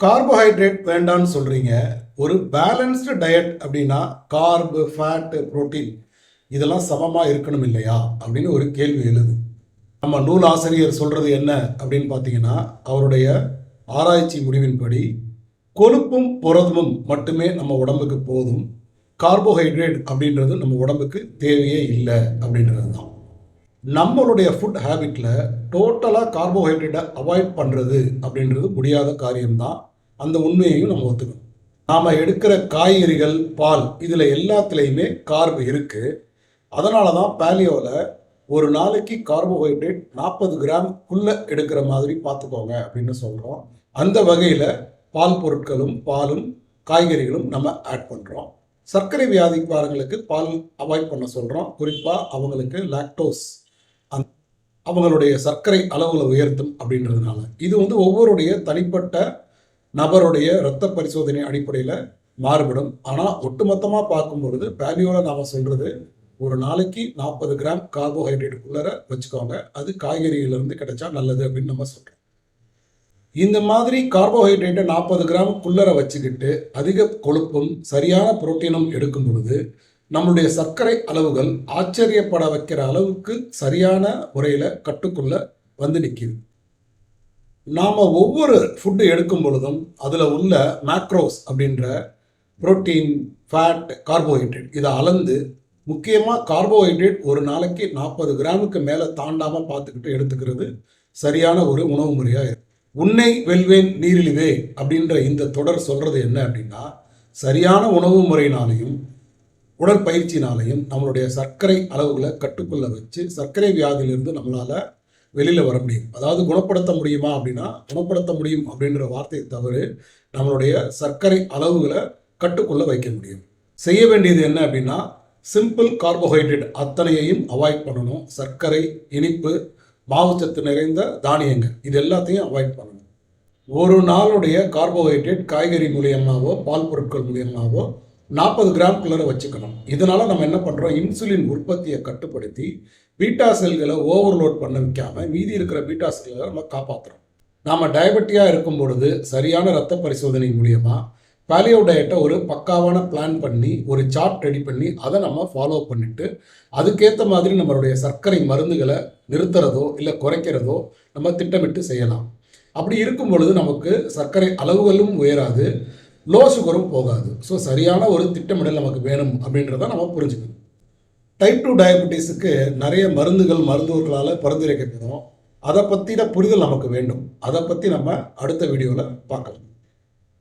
Carbohydrate வேண்டாம்னு சொல்கிறீங்க ஒரு பேலன்ஸ்டு டயட் அப்படின்னா கார்பு ஃபேட்டு ப்ரோட்டீன் இதெல்லாம் சமமாக இருக்கணும் இல்லையா? அப்படின்னு ஒரு கேள்வி எழுது. நம்ம நூல் ஆசிரியர் சொல்கிறது என்ன அப்படின்னு பார்த்தீங்கன்னா அவருடைய ஆராய்ச்சி முடிவின்படி கொழுப்பும் புரதமும் மட்டுமே நம்ம உடம்புக்கு போதும். கார்போஹைட்ரேட் அப்படின்றது நம்ம உடம்புக்கு தேவையே இல்லை அப்படின்றது தான் நம்மளுடைய ஃபுட் ஹேபிட்டில் டோட்டலாக கார்போஹைட்ரேட்டை அவாய்ட் பண்ணுறது அப்படின்றது முடியாத காரியம்தான். அந்த உண்மையையும் நம்ம ஒத்துக்கணும். நாம் எடுக்கிற காய்கறிகள் பால் இதில் எல்லாத்துலேயுமே கார்பு இருக்குது அதனால தான் பேலியோவில் ஒரு நாளைக்கு கார்போஹைட்ரேட் நாற்பது கிராம் குள்ளே எடுக்கிற மாதிரி பார்த்துக்கோங்க அப்படின்னு சொல்கிறோம் அந்த வகையில் பால் பொருட்களும் பாலும் காய்கறிகளும் நம்ம ஆட் பண்ணுறோம் சர்க்கரை வியாதிக்காரங்களுக்கு பால் அவாய்ட் பண்ண சொல்கிறோம் குறிப்பாக அவங்களுக்கு லாக்டோஸ் அவங்களுடைய சர்க்கரை அளவுகளை உயர்த்தும் அப்படின்றதுனால. இது வந்து ஒவ்வொருடைய தனிப்பட்ட நபருடைய இரத்த பரிசோதனை அடிப்படையில் மாறுபடும். ஆனால் ஒட்டுமொத்தமாக பார்க்கும் பொழுது பேலியோவில் நாம் சொல்கிறது ஒரு நாளைக்கு நாற்பது கிராம் கார்போஹைட்ரேட் உள்ளர வச்சுக்கோங்க. அது காய்கறியிலிருந்து கிடைச்சா நல்லது அப்படின்னு நம்ம சொல்கிறோம் இந்த மாதிரி கார்போஹைட்ரேட்டை நாற்பது கிராம் குள்ளரை வச்சுக்கிட்டு அதிக கொழுப்பும் சரியான புரோட்டீனும் எடுக்கும் பொழுது நம்மளுடைய சர்க்கரை அளவுகள் ஆச்சரியப்பட வைக்கிற அளவுக்கு சரியான முறையில் கட்டுக்குள்ள வந்து நிற்கிது நாம் ஒவ்வொரு ஃபுட்டு எடுக்கும் பொழுதும் அதில் உள்ள மேக்ரோஸ் அப்படின்ற புரோட்டீன் ஃபேட் கார்போஹைட்ரேட் இதை அளந்து முக்கியமாக கார்போஹைட்ரேட் ஒரு நாளைக்கு நாற்பது கிராமுக்கு மேலே தாண்டாமல் பார்த்துக்கிட்டு எடுத்துக்கிறது சரியான ஒரு உணவு முறையாக இருக்கு. உன்னை வெல்வேன் நீரிழிவே அப்படின்ற இந்த தொடர் சொல்கிறது என்ன அப்படின்னா சரியான உணவு முறையினாலையும் உடற்பயிற்சினாலையும் நம்மளுடைய சர்க்கரை அளவுகளை கட்டுக்குள்ள வச்சு சர்க்கரை வியாதியிலிருந்து நம்மளால் வெளியில் வர முடியும். அதாவது குணப்படுத்த முடியுமா அப்படின்னா குணப்படுத்த முடியும் அப்படின்ற வார்த்தையை தவிர நம்மளுடைய சர்க்கரை அளவுகளை கட்டுக்குள்ள வைக்க முடியும். செய்ய வேண்டியது என்ன அப்படின்னா சிம்பிள் கார்போஹைட்ரேட் அத்தனையையும் அவாய்ட் பண்ணணும். சர்க்கரை இனிப்பு மாவுச்சத்து நிறைந்த தானியங்கள் இது எல்லாத்தையும் அவாய்ட் பண்ணணும். ஒரு நாளுடைய கார்போஹைட்ரேட் காய்கறி மூலியமாகவோ பால் பொருட்கள் மூலியமாகவோ நாற்பது கிராம் கிராம்குள்ளே வச்சுக்கணும். இதனால் நம்ம என்ன பண்ணுறோம் இன்சுலின் உற்பத்தியை கட்டுப்படுத்தி பீட்டா செல்களை ஓவர்லோட் பண்ண வைக்காமல் மீதி இருக்கிற பீட்டா செல்களை நம்ம காப்பாற்றுறோம் நாம் டயபெட்டியாக இருக்கும் பொழுது சரியான ரத்த பரிசோதனை மூலியமாக பேலியோ டயட்டை ஒரு பக்காவான பிளான் பண்ணி ஒரு சார்ட் ரெடி பண்ணி அதை நம்ம ஃபாலோ பண்ணிட்டு அதுக்கேற்ற மாதிரி நம்மளுடைய சர்க்கரை மருந்துகளை நிறுத்துறதோ இல்லை குறைக்கிறதோ நம்ம திட்டமிட்டு செய்யலாம். அப்படி இருக்கும் பொழுது நமக்கு சர்க்கரை அளவுகளும் உயராது. லோ சுகரும் போகாது. ஸோ சரியான ஒரு திட்டமிடல் நமக்கு வேணும் அப்படின்றத நம்ம புரிஞ்சுக்கணும். டைப் டூ டயபெட்டிஸுக்கு நிறைய மருந்துகள் மருத்துவர்களால் பரிந்துரைக்கப்படும் அதை பற்றின புரிதல் நமக்கு வேண்டும். அதை பற்றி நம்ம அடுத்த வீடியோவில் பார்க்கலாம்.